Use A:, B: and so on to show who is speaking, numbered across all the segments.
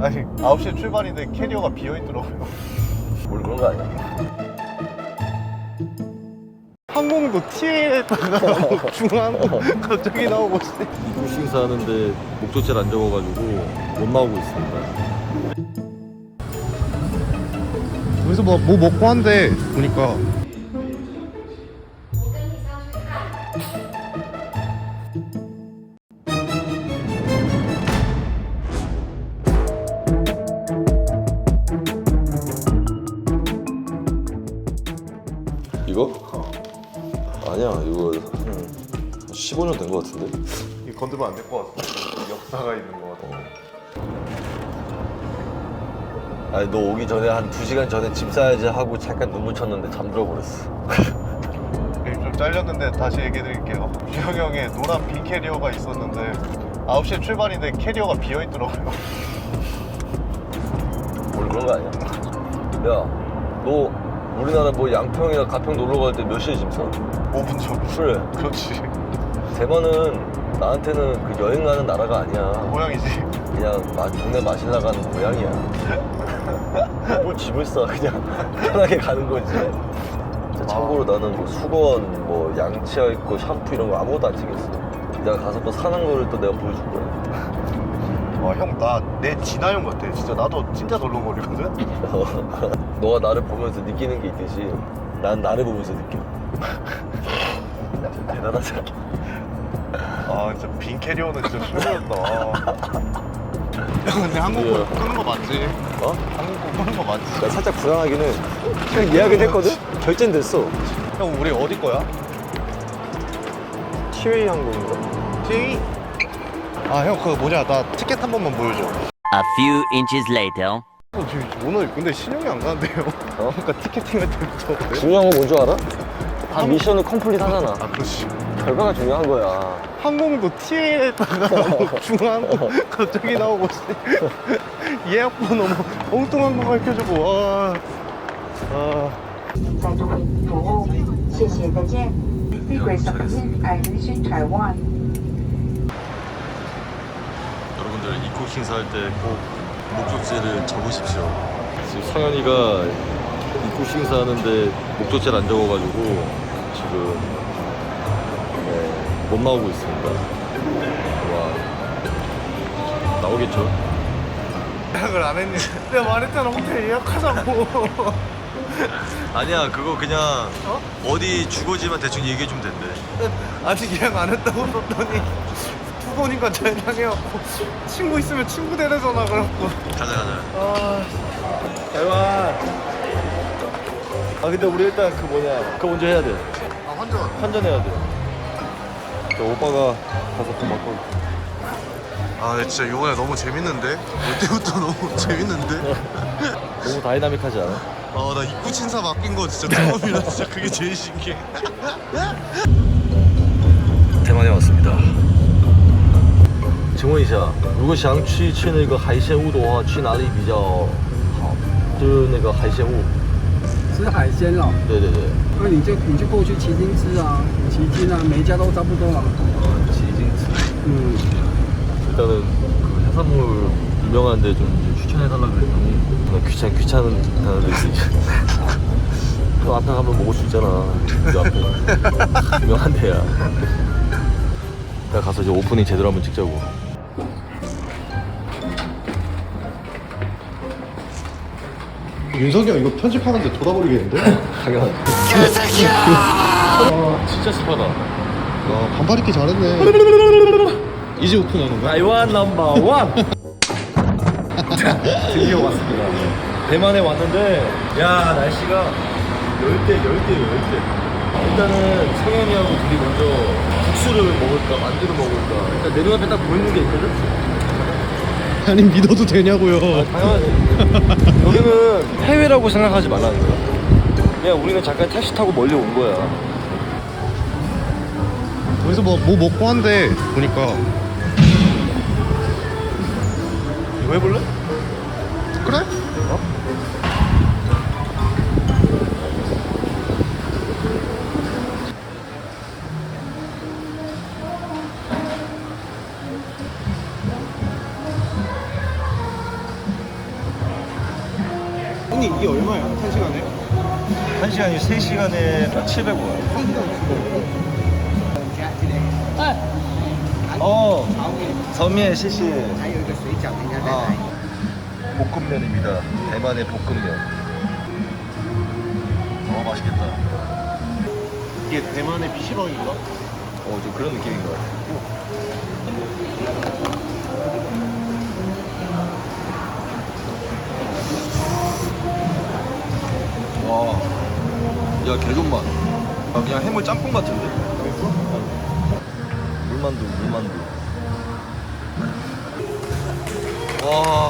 A: 아니 9시에 출발인데 캐리어가 비어있더라고요
B: 뭘 그런 거 아니야?
A: 항공도 TA에다가 중앙도 갑자기 나오고
B: 입구 심사하는데 목적지를 안 적어가지고 못 나오고 있습니다.
A: 여기서 뭐, 뭐 먹고 한대 보니까
B: 같은데?
A: 이 건들면 안 될 것 같아 역사가 있는 것 같아
B: 아니 너 오기 전에 한 2시간 전에 짐 싸야지 하고 잠깐 눈물 쳤는데 잠들어 버렸어.
A: 네, 좀 잘렸는데 다시 얘기해 드릴게요 주영 형의 노란 빈 캐리어가 있었는데 9시에 출발인데 캐리어가 비어 있더라고요
B: 뭘 그런 거 아니야? 야너 우리나라 뭐 양평이나 가평 놀러 갈 때 몇 시에 짐 싸?
A: 5분 전
B: 그래
A: 그렇지
B: 대만은 나한테는 그 여행 가는 나라가 아니야.
A: 고양이지
B: 그냥 마- 동네 마실 나가는 고향이야. 뭘 짐을 싸 그냥 편하게 가는 거지. 진짜 참고로 나는 뭐 수건, 뭐 양치할 거, 샴푸 이런 거 아무것도 안 챙겼어. 내가 가서 또 사는 거를 또 내가 보여줄 거야.
A: 와 형 나 내 진아 형 같아 진짜 나도 진짜 덜렁거리거든
B: 너가 나를 보면서 느끼는 게 있듯이 난 나를 보면서 느껴. 대단하지 않아?
A: 아 진짜 빈 캐리어는 진짜 최고였다 형 근데 항공권
B: 예.
A: 끄는 거 맞지?
B: 어?
A: 항공권 끄는 거 맞지?
B: 나 살짝 불안하긴 해. 그냥 예약은 했거든? 결제는 됐어.
A: 형 우리 어디 거야?
B: 티웨이 항공인가?
A: 티 아형 그거 뭐냐 나 티켓 한 번만 보여줘
C: A few inches later.
A: 어, 저 오늘 근데 신용이 안 가는데요
B: 어?
A: 아까 티켓팅 할 때부터
B: 중요한 건 뭔 줄 알아? 다 미션을 컴플릿 하잖아.
A: 아 그렇지
B: 결과가 중요한 거야.
A: 항공도 TA에다가 중앙도 갑자기 나오고 예약 번호 뭐 엉뚱한 거 밝혀주고 와 아.
D: 在中服务，谢谢，再见。Secret Submarine and Mission Taiwan.
B: 여러분들 입국 심사할 때 꼭 목적지를 적으십시오. 지금 성현이가 입국 심사하는데 목적지를 안 적어가지고 지금 네, 못 나오고 있습니다. 와 나오겠죠?
A: 예약을 안 했니? 내가 말했잖아 호텔 예약하자고
B: 아니야 그거 그냥 어? 디 주거지만 대충 얘기해 주면 된대.
A: 아직 예약 안 했다고 썼더니 두 번인가 전화해갖고 친구 있으면 친구 데려잖아 그래갖고
B: 가자 가자.
A: 아
B: 대만. 아 근데 우리 일단 그 뭐냐 그거 먼저 해야 돼.
A: 아, 환전
B: 환전해야 돼. 저 오빠가 가서 돈 받고.
A: 아 근데 진짜 이번에 너무 재밌는데? 올 때부터 너무 재밌는데?
B: 너무 다이나믹하지 않아?
A: 아 나 입구 친사 맡긴 거 진짜 처음이라 진짜 그게 제일 신기해
B: 대만에 왔습니다. 请问一下，如果想去吃那个海鲜屋的话，去哪里比较好？就是那个海鲜屋。
E: 吃海鲜哦，
B: 对对对，
E: 那你就你就过去旗津吃啊，旗津啊，每一家都差不多啊。
B: 어, 지징
E: 嗯，
B: 일단은 그 해산물 유명한데 좀 이제 추천해달라 그랬더니 나 귀찮 귀찮다는데 그 앞에 가면 먹을 수 있잖아 그 앞에 유명한 데야 내가 가서 이제 오프닝 제대로 한번 찍자고
A: 윤석이 형 이거 편집하는데 돌아버리겠는데?
B: 당연 와 진짜 습하다.
A: 야 반팔 입기 잘했네. 이제 오픈하는 거야?
B: 타이완 넘버 원 드디어 왔습니다. 대만에 왔는데 야 날씨가 열대 열대 열대. 일단은 성현이하고 둘이 먼저 국수를 먹을까 만두를 먹을까. 일단 내 눈앞에 딱 보이는 게 있거든
A: 아니 믿어도 되냐고요.
B: 당연하지. 여기는 해외라고 생각하지 말라는 거야 그냥 우리는 잠깐 택시 타고 멀리 온 거야.
A: 여기서 뭐, 뭐 먹고 한대 보니까. 이거 해볼래? 그래?
B: 1시간이 3시간에 700원. 어,
E: 섬미의 CC. 아,
B: 볶음면입니다. 대만의 볶음면. 어, 맛있겠다.
A: 이게 대만의 피시방인가?
B: 어, 좀 그런 느낌인 것 같아요. 와. 야, 개존맛. 아, 그냥 해물 짬뽕 같은데? 물만두, 물만두. 와.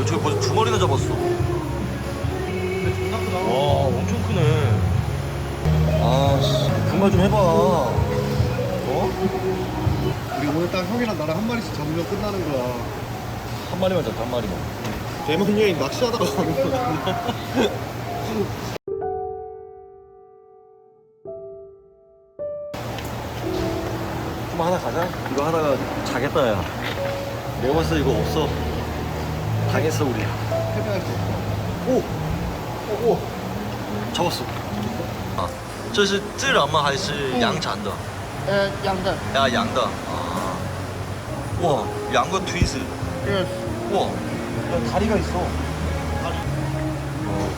B: 야, 저기 벌써 두 마리나 잡았어. 와, 엄청 크네. 아, 씨. 분말 좀 해봐. 어?
A: 우리 오늘 딱 형이랑 나랑 한 마리씩 잡으면 끝나는 거야.
B: 한 마리만 잡자, 한 마리만.
A: 대만 여행 낚시하다가 가는 거야.
B: 좀 하나 가자. 이거 하다가 자겠다, 야. 내가 봤을 때 이거 없어. 당했어, 우리.
A: 해봐야지.
B: 오! 오, 오! 잡았어. 아, 这是自然吗?还是养产的?
E: 呃，养的，
B: 야, 양다. 아. 와, 양과 트위스.
E: 这个
B: 우와. 야, 다리가 있어.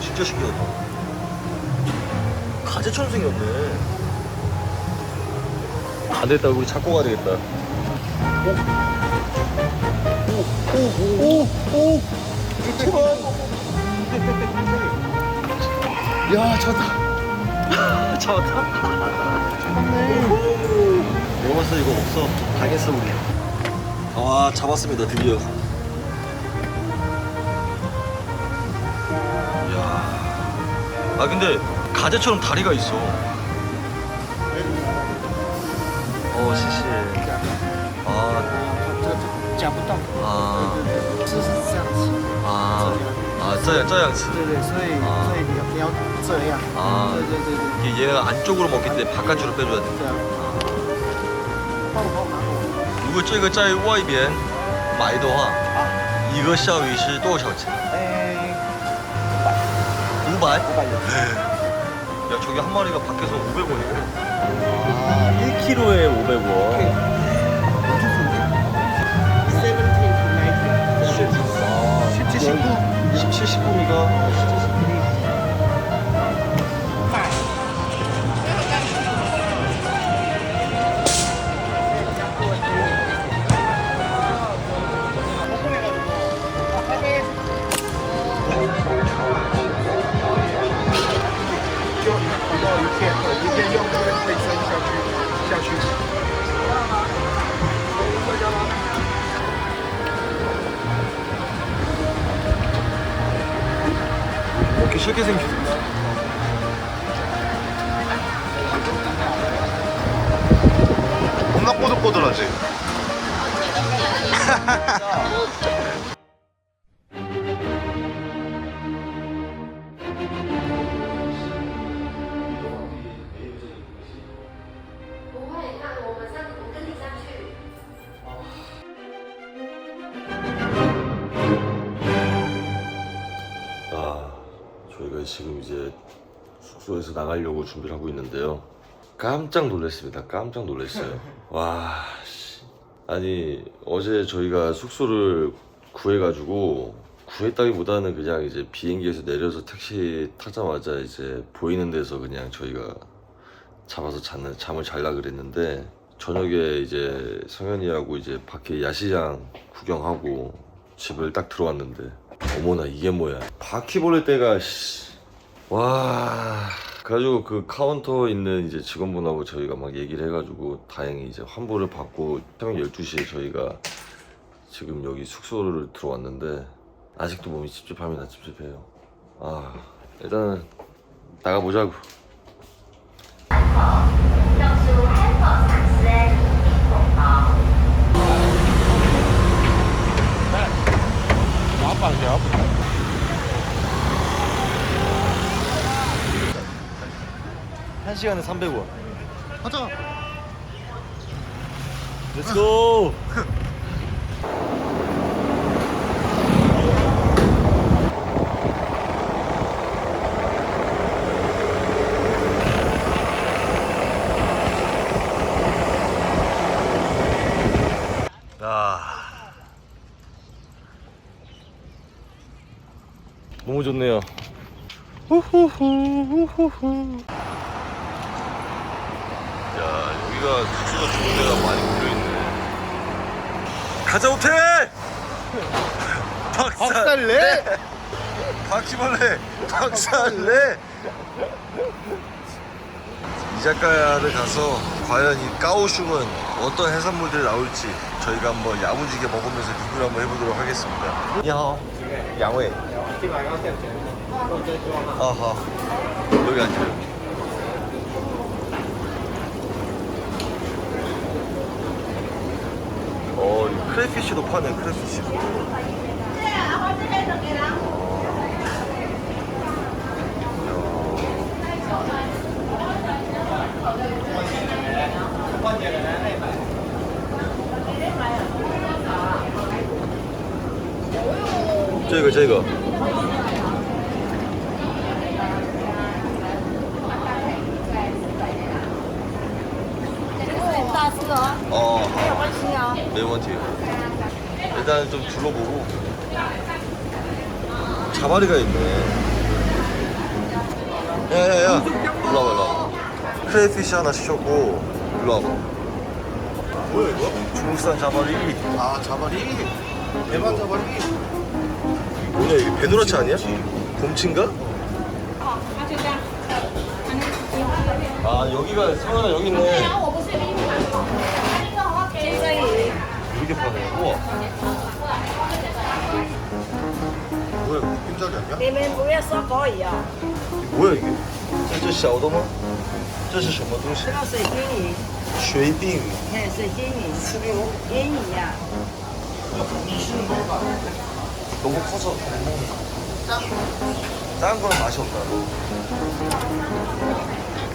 B: 진짜 신기하다. 가재처럼 생겼네. 안 되겠다. 우리 잡고 가야 되겠다. 오, 오, 오, 오, 오. 제발. 야, 잡았다. 잡았다. 내가 봤을 때 이거 없어. 당했어, 우리. 와, 잡았습니다, 드디어. 아, 근데 가재처럼 다리가 있어. 어, 시시. 아,
E: 夹不动，
B: 아,
E: 是是这样吃。
B: 아, 아, 这样,这样吃.
E: 对对，所以
B: 啊
E: 所以你要你要这样。
B: 아,
E: 对对对对，
B: 이게 얘가 안쪽으로 먹기 때문에 바깥으로 빼줘야 돼.
E: 这样。帮我帮我拿过来。
B: 如果这个在外边买的话，一个鲨鱼是多少钱？
E: 哎， 고발?
B: 야 저기 한 마리가 밖에서 500원이래. 아, 1kg에 500원.
E: 세븐틴 나이트.
B: 17, 19, 17, 19미가 쉽게 생겼어
A: 겁나 꼬들꼬들하지?
B: 지금 이제 숙소에서 나가려고 준비를 하고 있는데요 깜짝 놀랐습니다 깜짝 놀랐어요 와 씨. 아니 어제 저희가 숙소를 구해가지고 구했다기보다는 그냥 이제 비행기에서 내려서 택시 타자마자 이제 보이는 데서 그냥 저희가 잡아서 잠을, 잠을 잘라 그랬는데 저녁에 이제 성현이하고 이제 밖에 야시장 구경하고 집을 딱 들어왔는데 어머나 이게 뭐야 바퀴벌레 떼가 씨. 와 그래가지고 그 카운터 있는 이제 직원분하고 저희가 막 얘기를 해가지고 다행히 이제 환불을 받고 새벽 12시에 저희가 지금 여기 숙소를 들어왔는데 아직도 몸이 찝찝합니다 찝찝해요. 아 일단은 나가보자고 한 시간에 300원.
A: 가자.
B: Let's go. 너무 좋네요. 후후후 후후후. 야, 여기가 숙소가 좋은 데가 많이 몰려있네. 가자, 호텔! 박살내! 바퀴벌레! 박살내! 이자카야를 가서 과연 이 까오슝은 어떤 해산물들이 나올지 저희가 한번 야무지게 먹으면서 리뷰를 한번 해보도록 하겠습니다. 야, 양회. 아하. 여기 앉아요. 여기. 어, 크래피쉬도 파네, 크레피쉬도.
F: 저거 저거
B: 어 네이버티. 일단 좀 둘러보고. 자바리가 있네. 야야야. 올라와, 올라와. 크레이피쉬 하나 시켰고 올라와봐. 뭐야 이거? 중국산 자바리.
A: 아 자바리? 대만 자바리?
B: 뭐냐 이게 배누라치 아니야? 곰친가? 아 여기가 성현아 여기 있네.
F: 现在也
B: 이렇게 파네. 우와. 뭐야 이거?
A: 흰자리 아니야?
F: 你们不要说可以哦，
B: 뭐야 이게? 这是小的吗？这是什么东西
F: 这？个水晶鱼，
B: 水锭。
F: 嘿，水晶鱼，烟鱼呀，
B: 너무 커서 못 먹는다. 작은 거는 맛이 없다.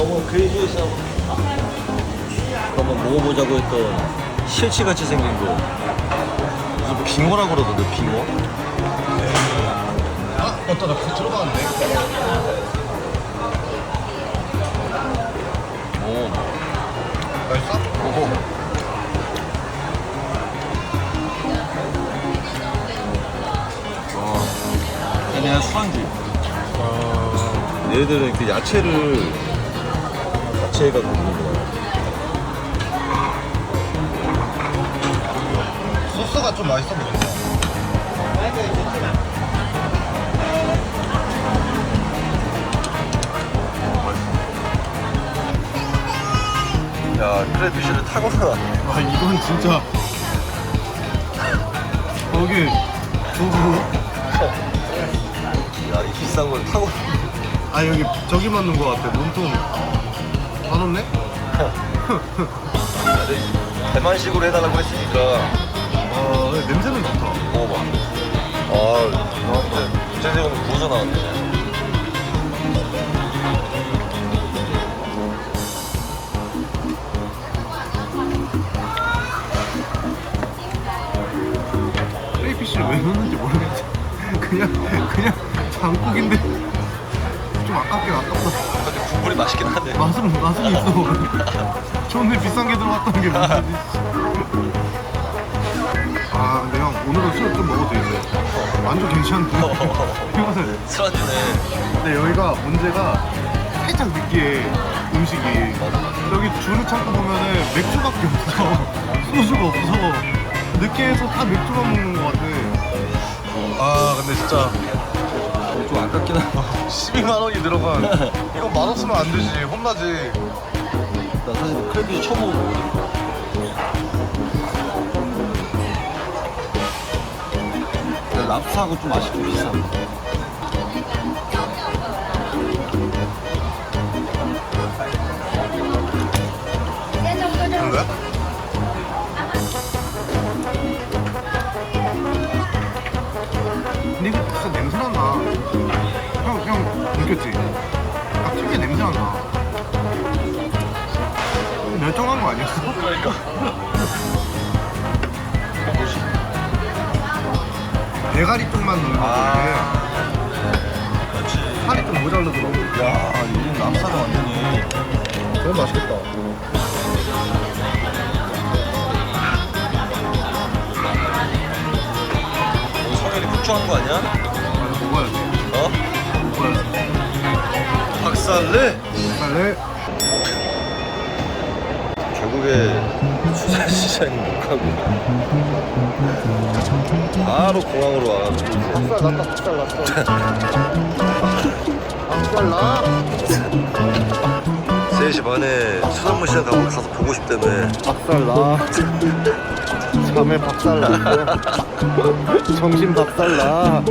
B: 너무 그레이지에서. 한번 먹어보자고 했던 실치같이 생긴 거. 무슨 뭐 빙어라 그러던데 빙어?
A: 아 맞다 나 그거 들어봤는데.
B: 오,
A: 맛있어?
B: 먹어 와 얘네가 술안주 아, 얘들은 그 야채를 먹는 거야
A: 소스가 좀 맛있어 보인다
B: 야 크레피쉬를 타고 살아
A: 아 이건 진짜. 거기 두부
B: 야 이 비싼 걸 타고
A: 아 여기 저기 맞는 거 같아 몸통 맛없네?
B: 대만식으로 해달라고 했으니까.
A: 아 근데 냄새는 좋다.
B: 먹어봐. 아 근데 구체적으로 구워서 나왔네.
A: 크레이피쉬를 왜 넣는지 모르겠지 그냥 그냥 장국인데. 좀 아깝긴 아깝다
B: 국물이 맛있긴 하네
A: 맛은 맛은 있어. 좋은데 비싼 게 들어갔다는 게 문제지. 아 근데 형 오늘은 술 좀 먹어도 되지? 완전 괜찮은데? 이거는
B: 술안주네
A: 근데 여기가 문제가 살짝 느끼해 음식이. 여기 주류 창고 보면은 맥주밖에 없어. 소주가 없어. 느끼해서 다 맥주만 먹는 것 같아. 아 근데 진짜
B: 좀 아깝긴 하다
A: 12만 원이 들어간. 이거 맛없으면 안 되지. 혼나지.
B: 나 사실 크레피쉬 처음 먹어보거든 근데 랍스하고 좀 맛이 좀 비슷한
A: 멸종한 거 아니었어? 그러니까. 대가리 쪽만 넣는 거인데 살이 좀 모자르더라고.
B: 야 요즘 남사가 완전히
A: 그건 맛있겠다.
B: 성현이 폭주한 거 아니야?
A: 아니, 먹어야지.
B: 어?
A: 먹어야지.
B: 박살내?
A: 빨리.
B: 결국에 수산시장이 못 가고 바로 공항으로 와가지고
A: 박살 났다, 박살 났어. 박살 나.
B: 3시 반에 수산물 시장 가고 가서 보고 싶다며
A: 박살 나. 잠에 박살 나. 정신 박살 나.